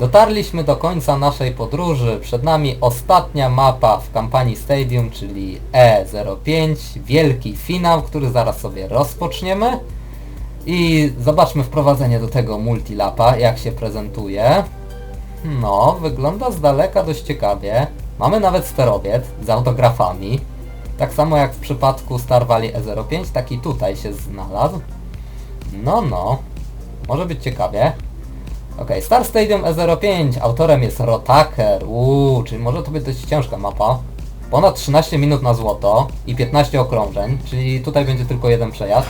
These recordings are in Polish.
Dotarliśmy do końca naszej podróży. Przed nami ostatnia mapa w kampanii Stadium, czyli E05. Wielki finał, który zaraz sobie rozpoczniemy. I zobaczmy wprowadzenie do tego multilapa, jak się prezentuje. No, wygląda z daleka dość ciekawie. Mamy nawet sterowiec z autografami. Tak samo jak w przypadku Star Valley E05, taki tutaj się znalazł. No, no. Może być ciekawie. Okej, Star Stadium E05, autorem jest Rotaker. Uuu, czyli może to być dość ciężka mapa. Ponad 13 minut na złoto i 15 okrążeń, czyli tutaj będzie tylko jeden przejazd.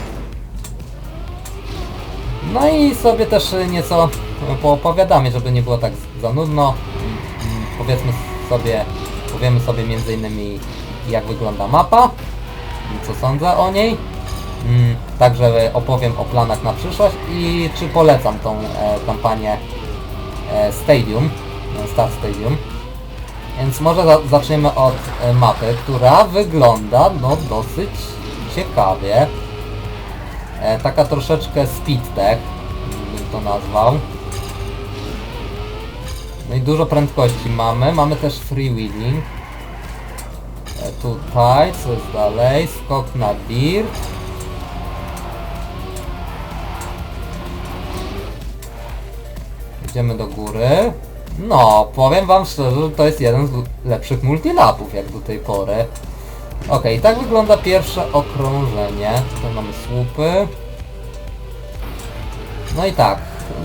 No i sobie też nieco poopowiadamy, żeby nie było tak za nudno. Powiedzmy sobie, powiemy sobie między innymi jak wygląda mapa, co sądzę o niej. Mm, Także opowiem o planach na przyszłość i czy polecam tą e, kampanię e, Stadium, e, Star Stadium. Więc może za zaczniemy od mapy, która wygląda no dosyć ciekawie. Taka troszeczkę speed tech, bym to nazwał. No i dużo prędkości mamy. Mamy też freewheeling. Tutaj, co jest dalej? Skok na dirt. Idziemy do góry. No, powiem wam szczerze, że to jest jeden z lepszych multilapów jak do tej pory. Okej, tak wygląda pierwsze okrążenie. Tutaj mamy słupy. No i tak,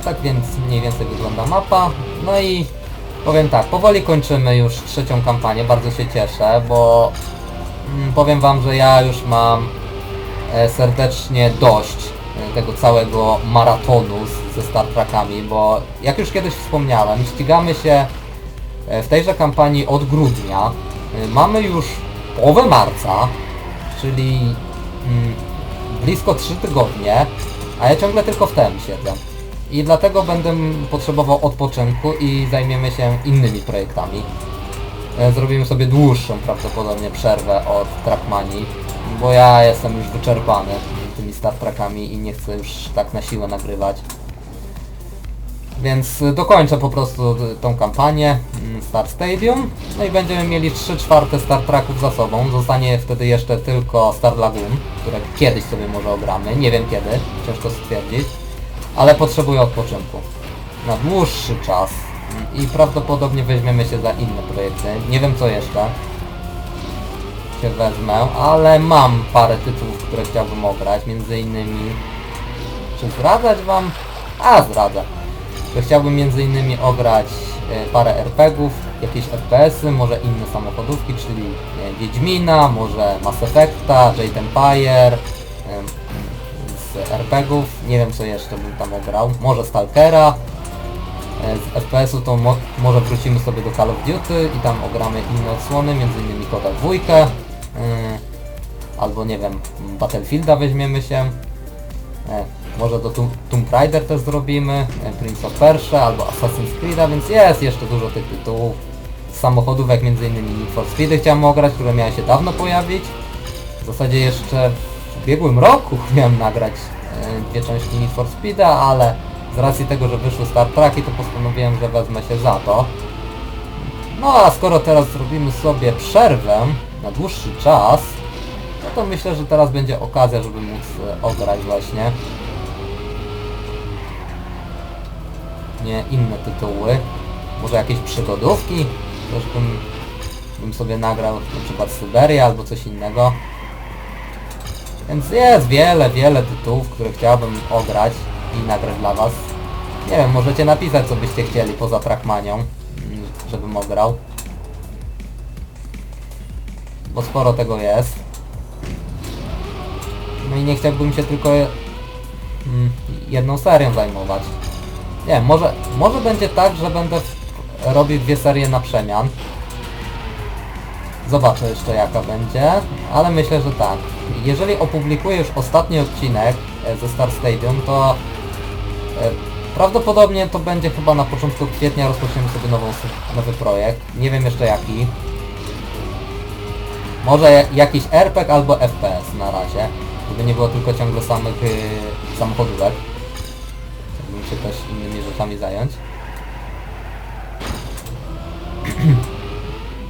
tak więc mniej więcej wygląda mapa. No i powiem tak, powoli kończymy już trzecią kampanię, bardzo się cieszę, bo mm, powiem wam, że ja już mam e, serdecznie dość tego całego maratonu z, ze Star Trekami, bo jak już kiedyś wspomniałem, ścigamy się e, w tejże kampanii od grudnia. E, Mamy już połowę marca, czyli mm, blisko 3 tygodnie, a ja ciągle tylko w tem siedzę. I dlatego będę potrzebował odpoczynku i zajmiemy się innymi projektami. E, Zrobimy sobie dłuższą prawdopodobnie przerwę od Trackmanii, bo ja jestem już wyczerpany tymi Star Trekami i nie chcę już tak na siłę nagrywać. Więc y, dokończę po prostu y, tą kampanię mm, Star Stadium. No i będziemy mieli 3 czwarte Star za sobą. Zostanie wtedy jeszcze tylko Star Lagoon, które kiedyś sobie może ogramy. Nie wiem kiedy, ciężko stwierdzić. Ale potrzebuję odpoczynku. Na dłuższy czas. Mm, I prawdopodobnie weźmiemy się za inne projekty. Nie wiem co jeszcze się wezmę, ale mam parę tytułów, które chciałbym ograć. Między innymi... Czy zdradzać wam? A, zdradzę że chciałbym między innymi ograć e, parę RPGów, jakieś FPS-y, może inne samochodówki, czyli wiem, Wiedźmina, może Mass Effecta, Jade Empire, em, z RPGów, nie wiem co jeszcze bym tam ograł, może Stalkera, E, z FPS-u to mo może wrócimy sobie do Call of Duty i tam ogramy inne odsłony, innymi Kota dwójkę, albo nie wiem, Battlefielda weźmiemy się, E, może do Tomb, Raider też zrobimy, e, Prince of Persia albo Assassin's Creed, więc jest jeszcze dużo tych tytułów. Z samochodówek między innymi Need for Speedy chciałem ograć, które miały się dawno pojawić. W zasadzie jeszcze w ubiegłym roku miałem nagrać e, dwie części Need for Speeda, ale z racji tego, że wyszły Star Treki, to postanowiłem, że wezmę się za to. No a skoro teraz zrobimy sobie przerwę na dłuższy czas, no to myślę, że teraz będzie okazja, żeby móc e, ograć właśnie nie inne tytuły. Może jakieś przygodówki? Też bym, bym sobie nagrał na przykład Syberia albo coś innego. Więc jest wiele, wiele tytułów, które chciałbym ograć i nagrać dla Was. Nie wiem, możecie napisać co byście chcieli poza Trackmanią, mm, żebym ograł. Bo sporo tego jest. No i nie chciałbym się tylko mm, jedną serią zajmować. Nie może, może będzie tak, że będę robił dwie serie na przemian. Zobaczę jeszcze jaka będzie, ale myślę, że tak. Jeżeli opublikuję już ostatni odcinek e, ze Star Stadium, to e, prawdopodobnie to będzie chyba na początku kwietnia rozpoczniemy sobie nową, nowy projekt. Nie wiem jeszcze jaki. Może jakiś RPG albo FPS na razie, żeby nie było tylko ciągle samych yy, samochodówek. Chciałbym się też innymi rzeczami zająć.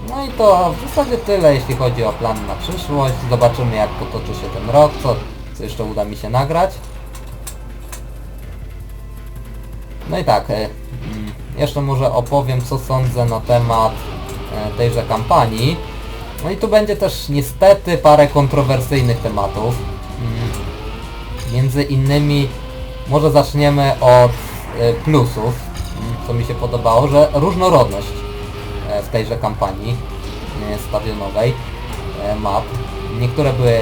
No i to w zasadzie tyle, jeśli chodzi o plan na przyszłość. Zobaczymy jak potoczy się ten rok, co, co jeszcze uda mi się nagrać. No i tak, y, mm, jeszcze może opowiem co sądzę na temat y, tejże kampanii. No i tu będzie też niestety parę kontrowersyjnych tematów. Mm, Między innymi może zaczniemy od e, plusów, mm, co mi się podobało, że różnorodność e, w tejże kampanii e, stadionowej map. Niektóre były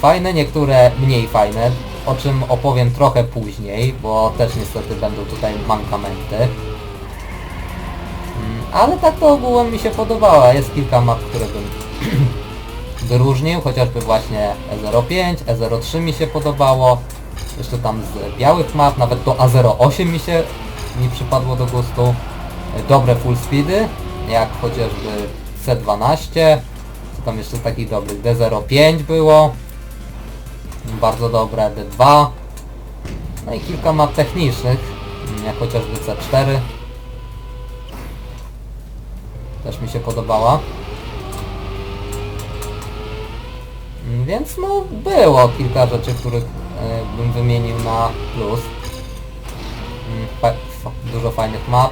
fajne, niektóre mniej fajne, o czym opowiem trochę później, bo też niestety będą tutaj mankamenty. Ale tak to ogółem mi się podobało. Jest kilka map, które bym wyróżnił, chociażby właśnie E05, E03 mi się podobało. Jeszcze tam z białych map, nawet to A08 mi się mi przypadło do gustu. Dobre full speedy, jak chociażby C12. Co tam jeszcze takich dobrych? D05 było. Bardzo dobre D2. No i kilka map technicznych, jak chociażby C4. Też mi się podobała. Mm, Więc no było kilka rzeczy, których e, bym wymienił na plus. Mm, dużo fajnych map.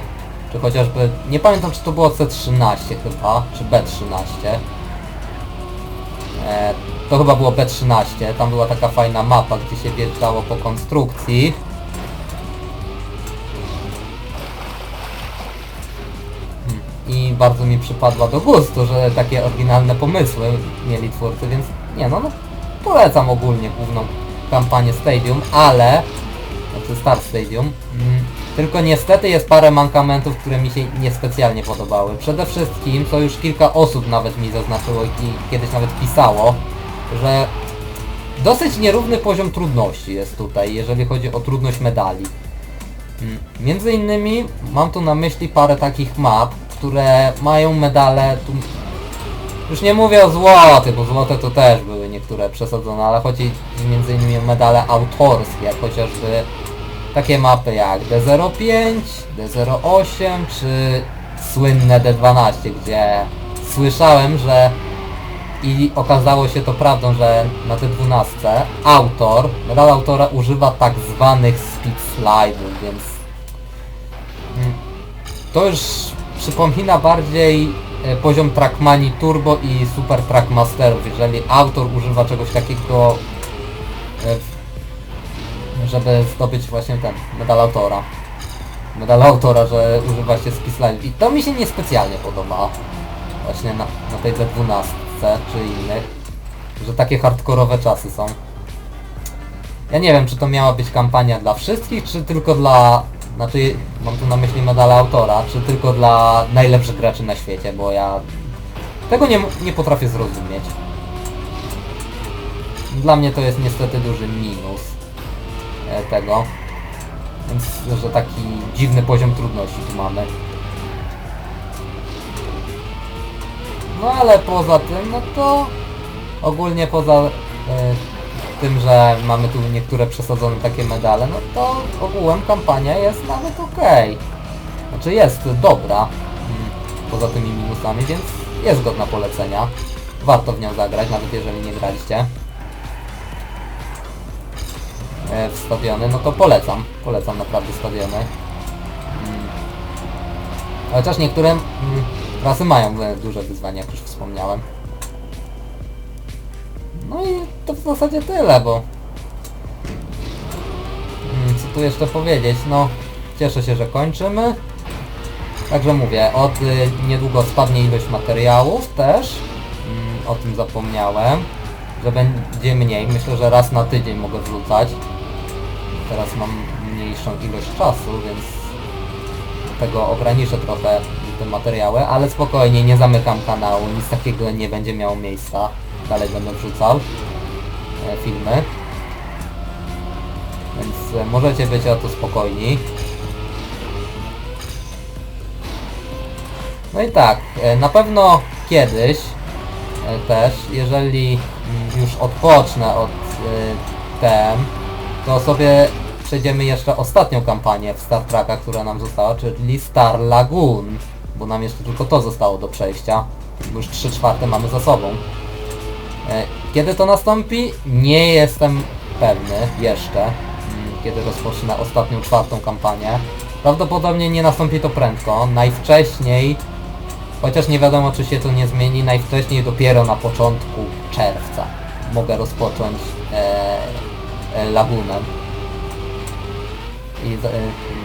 Czy chociażby, nie pamiętam czy to było C13 chyba, czy B13. E, to chyba było B13, tam była taka fajna mapa, gdzie się wjeżdżało po konstrukcji. Bardzo mi przypadła do gustu, że takie oryginalne pomysły mieli twórcy, więc nie no, no polecam ogólnie główną kampanię Stadium, ale znaczy Star Stadium. Mm, tylko niestety jest parę mankamentów, które mi się niespecjalnie podobały. Przede wszystkim, co już kilka osób nawet mi zaznaczyło i kiedyś nawet pisało, że dosyć nierówny poziom trudności jest tutaj, jeżeli chodzi o trudność medali. Mm, Między innymi mam tu na myśli parę takich map, które mają medale, tu już nie mówię o złotych, bo złote to też były niektóre przesadzone, ale chodzi między innymi o medale autorskie, jak chociażby takie mapy jak D05, D08 czy słynne D12, gdzie słyszałem, że i okazało się to prawdą, że na tej 12 autor, medal autora używa tak zwanych speed slide'ów, więc mm, to już przypomina bardziej e, poziom Trackmanii Turbo i Super Trackmasterów, jeżeli autor używa czegoś takiego e, żeby zdobyć właśnie ten medal autora. Medal autora, że używa się Speedslide. I to mi się niespecjalnie podoba. Właśnie na, na tej D12 czy innych. Że takie hardkorowe czasy są. Ja nie wiem, czy to miała być kampania dla wszystkich, czy tylko dla... Znaczy, mam tu na myśli medal autora, czy tylko dla najlepszych graczy na świecie, bo ja tego nie, nie potrafię zrozumieć. Dla mnie to jest niestety duży minus e, tego. Więc, że taki dziwny poziom trudności tu mamy. No ale poza tym, no to ogólnie poza tym, że mamy tu niektóre przesadzone takie medale, no to ogółem kampania jest nawet okej. Znaczy jest dobra, mm, poza tymi minusami, więc jest godna polecenia. Warto w nią zagrać, nawet jeżeli nie graliście e, wstawiony, no to polecam. Polecam naprawdę wstawiony. Mm. Chociaż niektóre mm, rasy mają e, duże wyzwania, jak już wspomniałem. No i to w zasadzie tyle, bo... Mm, Co tu jeszcze powiedzieć? No, cieszę się, że kończymy. Także mówię, od niedługo spadnie ilość materiałów też. Mm, o tym zapomniałem. Że będzie mniej. Myślę, że raz na tydzień mogę wrzucać. Teraz mam mniejszą ilość czasu, więc tego ograniczę trochę te materiały, ale spokojnie, nie zamykam kanału, nic takiego nie będzie miało miejsca. Dalej będę wrzucał e, filmy. Więc e, możecie być o to spokojni. No i tak, e, na pewno kiedyś też, jeżeli mm, już odpocznę od TM, to sobie przejdziemy jeszcze ostatnią kampanię w Star Treka, która nam została, czyli Star Lagoon, bo nam jeszcze tylko to zostało do przejścia. Już 3 czwarte mamy za sobą. E, Kiedy to nastąpi? Nie jestem pewny jeszcze, mm, kiedy rozpocznę ostatnią czwartą kampanię. Prawdopodobnie nie nastąpi to prędko. Najwcześniej, chociaż nie wiadomo czy się to nie zmieni, najwcześniej dopiero na początku czerwca mogę rozpocząć e, e, lagunę. I e,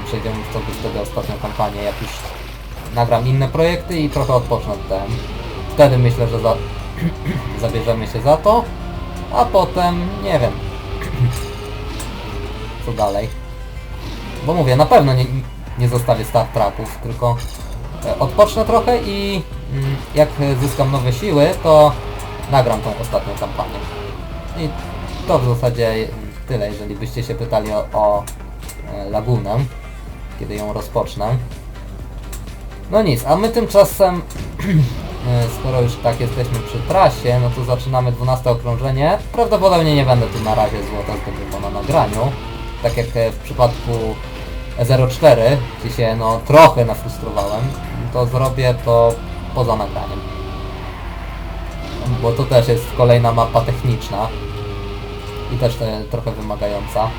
przejdziemy w wtedy ostatnią kampanię, jak już nagram inne projekty i trochę odpocznę od tem. Wtedy myślę, że za, zabierzemy się za to, a potem nie wiem. Co dalej? Bo mówię, na pewno nie, nie zostawię Star Tracków, tylko e, odpocznę trochę i mm, jak zyskam nowe siły, to nagram tą ostatnią kampanię. I to w zasadzie tyle, jeżeli byście się pytali o, o e, Lagunę, kiedy ją rozpocznę. No nic, a my tymczasem, skoro już tak jesteśmy przy trasie, no to zaczynamy 12 okrążenie. Prawdopodobnie nie będę tu na razie złota zdobywał na nagraniu. Tak jak e, w przypadku 04, gdzie się no trochę nafrustrowałem, to zrobię to poza nagraniem. Bo to też jest kolejna mapa techniczna i też e, trochę wymagająca.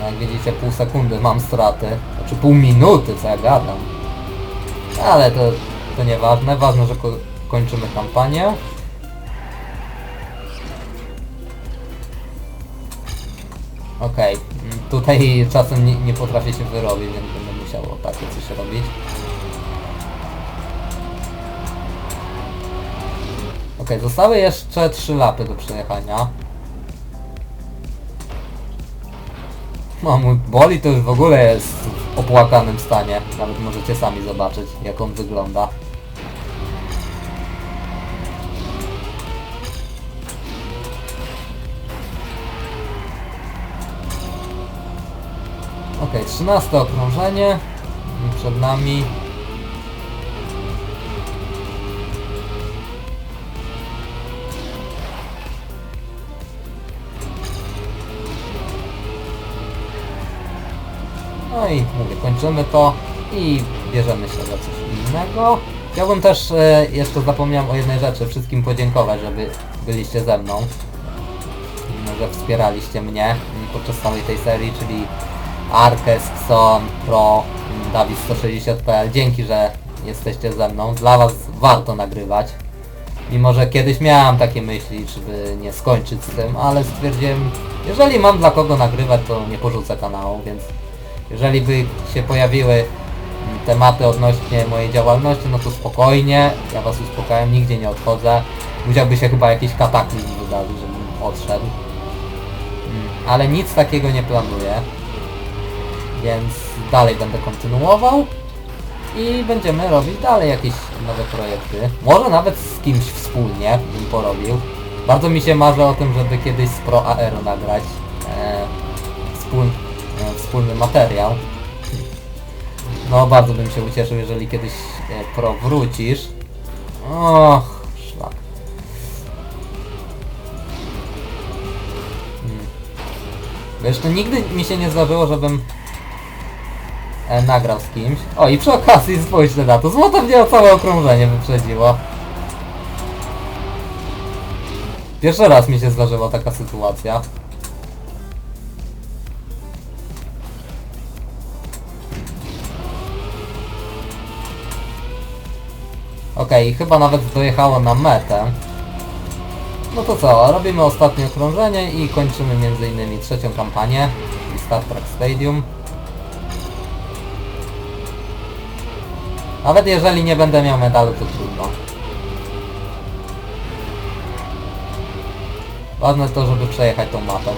No, Jak widzicie pół sekundy mam straty, znaczy pół minuty co ja gadam. Ale to, to nieważne, ważne, że ko kończymy kampanię. Okej, mm, tutaj czasem nie, nie potrafię się wyrobić, więc będę musiał takie coś robić. Okej, zostały jeszcze trzy lapy do przejechania. No mój boli to już w ogóle jest w opłakanym stanie. Nawet możecie sami zobaczyć jak on wygląda. Okej, 13 okrążenie. Przed nami. No i mówię, kończymy to i bierzemy się za coś innego. Chciałbym też, e, jeszcze zapomniałem o jednej rzeczy, wszystkim podziękować, żeby byliście ze mną. Że wspieraliście mnie podczas całej tej serii, czyli Arkes, Xon, Pro, mm, Dawid160.pl. Dzięki, że jesteście ze mną. Dla Was warto nagrywać. Mimo, że kiedyś miałem takie myśli, żeby nie skończyć z tym, ale stwierdziłem, jeżeli mam dla kogo nagrywać, to nie porzucę kanału, więc jeżeli by się pojawiły tematy odnośnie mojej działalności, no to spokojnie, ja Was uspokajam, nigdzie nie odchodzę. Musiałby się chyba jakiś kataklizm wydarzyć, żebym odszedł. Mm, Ale nic takiego nie planuję. Więc dalej będę kontynuował i będziemy robić dalej jakieś nowe projekty. Może nawet z kimś wspólnie bym porobił. Bardzo mi się marzy o tym, żeby kiedyś z Pro Aero nagrać e, wspól, e, wspólny materiał. No bardzo bym się ucieszył, jeżeli kiedyś e, Pro wrócisz. Och, szlak. Hmm. Wiesz, to nigdy mi się nie zdarzyło, żebym e, nagrał z kimś. O i przy okazji spójrzcie na to, złoto mnie o całe okrążenie wyprzedziło. Pierwszy raz mi się zdarzyła taka sytuacja. Okej, chyba nawet dojechało na metę. No to co, robimy ostatnie okrążenie i kończymy innymi trzecią kampanię, Star Trek Stadium. Nawet jeżeli nie będę miał medalu, to trudno. Ważne jest to, żeby przejechać tą mapę.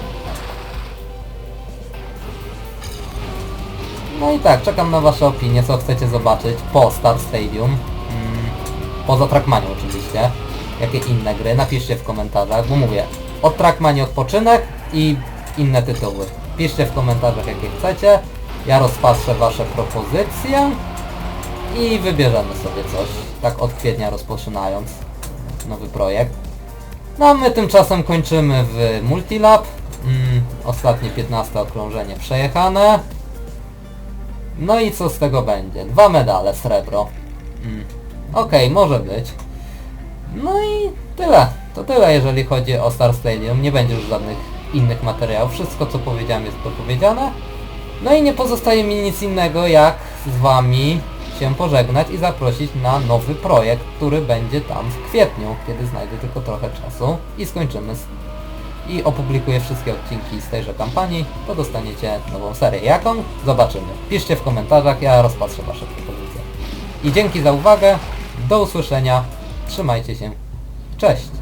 No i tak, czekam na Wasze opinie, co chcecie zobaczyć po Star Stadium. Poza Trackmanie oczywiście. Jakie inne gry, napiszcie w komentarzach, bo mówię, od Trackmanie odpoczynek i inne tytuły. Piszcie w komentarzach jakie chcecie, ja rozpatrzę Wasze propozycje i wybierzemy sobie coś, tak od kwietnia rozpoczynając nowy projekt. No a my tymczasem kończymy w Multilab. Mm, ostatnie 15 okrążenie przejechane. No i co z tego będzie? Dwa medale, srebro. Mm. Okej, może być. No i tyle. To tyle, jeżeli chodzi o Star Stadium. Nie będzie już żadnych innych materiałów. Wszystko, co powiedziałem, jest dopowiedziane. No i nie pozostaje mi nic innego, jak z Wami się pożegnać i zaprosić na nowy projekt, który będzie tam w kwietniu, kiedy znajdę tylko trochę czasu i skończymy z... i opublikuję wszystkie odcinki z tejże kampanii, to dostaniecie nową serię. Jaką? Zobaczymy. Piszcie w komentarzach, ja rozpatrzę Wasze propozycje. I dzięki za uwagę, do usłyszenia, trzymajcie się, cześć!